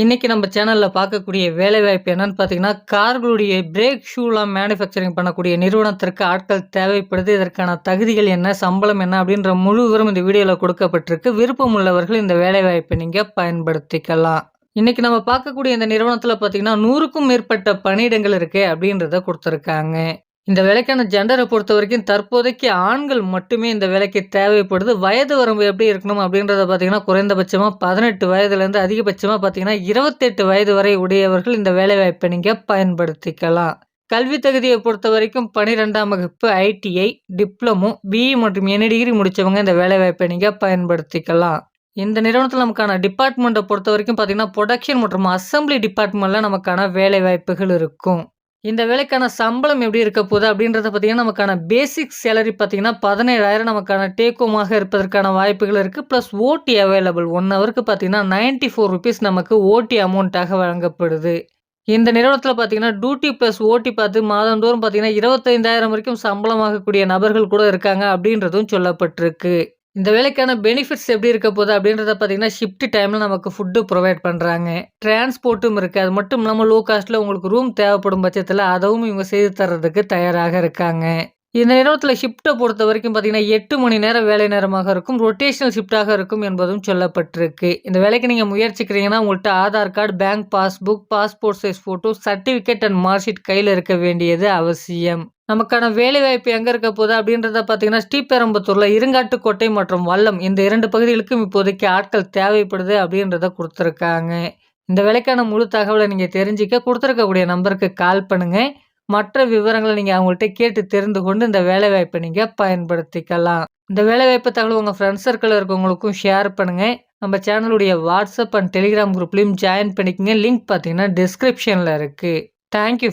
இன்றைக்கி நம்ம சேனலில் பார்க்கக்கூடிய வேலைவாய்ப்பு என்னென்னு பார்த்தீங்கன்னா, கார்களுடைய பிரேக் ஷூலாம் மேனுஃபேக்சரிங் பண்ணக்கூடிய நிறுவனத்திற்கு ஆட்கள் தேவைப்படுது. இதற்கான தகுதிகள் என்ன? சம்பளம் என்ன? அப்படின்ற முழு விவரம் இந்த வீடியோவில் கொடுக்கப்பட்டிருக்கு. விருப்பம் உள்ளவர்கள் இந்த வேலைவாய்ப்பை நீங்கள் பயன்படுத்திக்கலாம். இன்றைக்கி நம்ம பார்க்கக்கூடிய இந்த நிறுவனத்தில் பார்த்தீங்கன்னா, 100க்கும் மேற்பட்ட பணியிடங்கள் இருக்குது அப்படின்றத கொடுத்துருக்காங்க இந்த வேலைக்கான பொறுத்த வரைக்கும் தற்போதைக்கு ஆண்கள் மட்டுமே இந்த வேலைக்கு தேவைப்படுது. வயது வரம்பு எப்படி இருக்கணும் அப்படின்றத பார்த்தீங்கன்னா, குறைந்தபட்சமாக பதினெட்டு வயதுலேருந்து அதிகபட்சமாக பார்த்தீங்கன்னா, 28 வயது வரை உடையவர்கள் இந்த வேலைவாய்ப்பை நீங்கள் பயன்படுத்திக்கலாம். கல்வி தகுதியை பொறுத்த வரைக்கும் பனிரெண்டாம் வகுப்பு, ஐடிஐ, டிப்ளமோ, பிஇ மற்றும் எனி டிகிரி முடித்தவங்க இந்த வேலைவாய்ப்பை நீங்கள் பயன்படுத்திக்கலாம். இந்த நிறுவனத்தில் நமக்கான டிபார்ட்மெண்ட்டை பொறுத்த வரைக்கும் பார்த்தீங்கன்னா, புரொடக்ஷன் மற்றும் அசெம்பிளி டிபார்ட்மெண்ட்டில் நமக்கான வேலைவாய்ப்புகள் இருக்கும். இந்த வேலைக்கான சம்பளம் எப்படி இருக்க போகுது அப்படின்றத பார்த்தீங்கன்னா, நமக்கான பேசிக் சேலரி பார்த்தீங்கன்னா, 17,000 நமக்கான டேக்கோமாக இருப்பதற்கான வாய்ப்புகள் இருக்குது ப்ளஸ் ஓடி அவைலபிள் ஒன் ஹவருக்கு பார்த்தீங்கன்னா, ₹94 நமக்கு ஓடி அமௌண்ட்டாக வழங்கப்படுது. இந்த நிறுவனத்தில் பார்த்தீங்கன்னா, டியூட்டி ப்ளஸ் ஓட்டி பார்த்து மாதந்தோறும் பார்த்தீங்கன்னா, 25,000 வரைக்கும் சம்பளம் நபர்கள் கூட இருக்காங்க அப்படின்றதும் சொல்லப்பட்டிருக்கு. இந்த வேலைக்கான பெனிஃபிட்ஸ் எப்படி இருக்க போகுது அப்படின்றத பார்த்தீங்கன்னா, ஷிஃப்ட் டைமில் நமக்கு ஃபுட்டு ப்ரொவைட் பண்ணுறாங்க டிரான்ஸ்போர்ட்டும் இருக்குது அது மட்டும் இல்லாமல் லோ காஸ்ட்டில் உங்களுக்கு ரூம் தேவைப்படும் பட்சத்தில் அதவும் இவங்க செய்து தர்றதுக்கு தயாராக இருக்காங்க. இந்த நேரத்தில் ஷிஃப்ட்டை பொறுத்த வரைக்கும் பார்த்தீங்கன்னா, எட்டு மணி நேரம் வேலை நேரமாக இருக்கும். ரொட்டேஷனல் ஷிஃப்ட்டாக இருக்கும் என்பதும் சொல்லப்பட்டிருக்கு. இந்த வேலைக்கு நீங்கள் முயற்சிக்கிறீங்கன்னா, உங்கள்கிட்ட Aadhaar card, bank passbook, passport size photo, certificate and marksheet கையில் இருக்க வேண்டியது அவசியம். நமக்கான வேலைவாய்ப்பு எங்கே இருக்க போகுது அப்படின்றத பார்த்தீங்கன்னா, ஸ்ரீபெரும்புத்தூரில் இருங்காட்டுக்கோட்டை மற்றும் வல்லம் இந்த இரண்டு பகுதிகளுக்கும் இப்போதைக்கு ஆட்கள் தேவைப்படுது அப்படின்றத கொடுத்துருக்காங்க இந்த வேலைக்கான முழு தகவலை நீங்கள் தெரிஞ்சுக்க கொடுத்துருக்கக்கூடிய நம்பருக்கு கால் பண்ணுங்க. மற்ற விவரங்களை நீங்கள் அவங்கள்ட்ட கேட்டு தெரிந்து கொண்டு இந்த வேலைவாய்ப்பை நீங்கள் பயன்படுத்திக்கலாம். இந்த வேலைவாய்ப்பு தகவல் உங்கள் ஃப்ரெண்ட்ஸ் சர்க்கிள் இருக்கவங்களுக்கும் ஷேர் பண்ணுங்க. நம்ம சேனலுடைய வாட்ஸ்அப் அண்ட் டெலிகிராம் குரூப்லேயும் ஜாயின் பண்ணிக்கங்க. லிங்க் பார்த்தீங்கன்னா, டிஸ்கிரிப்ஷனில் இருக்குது தேங்க் யூ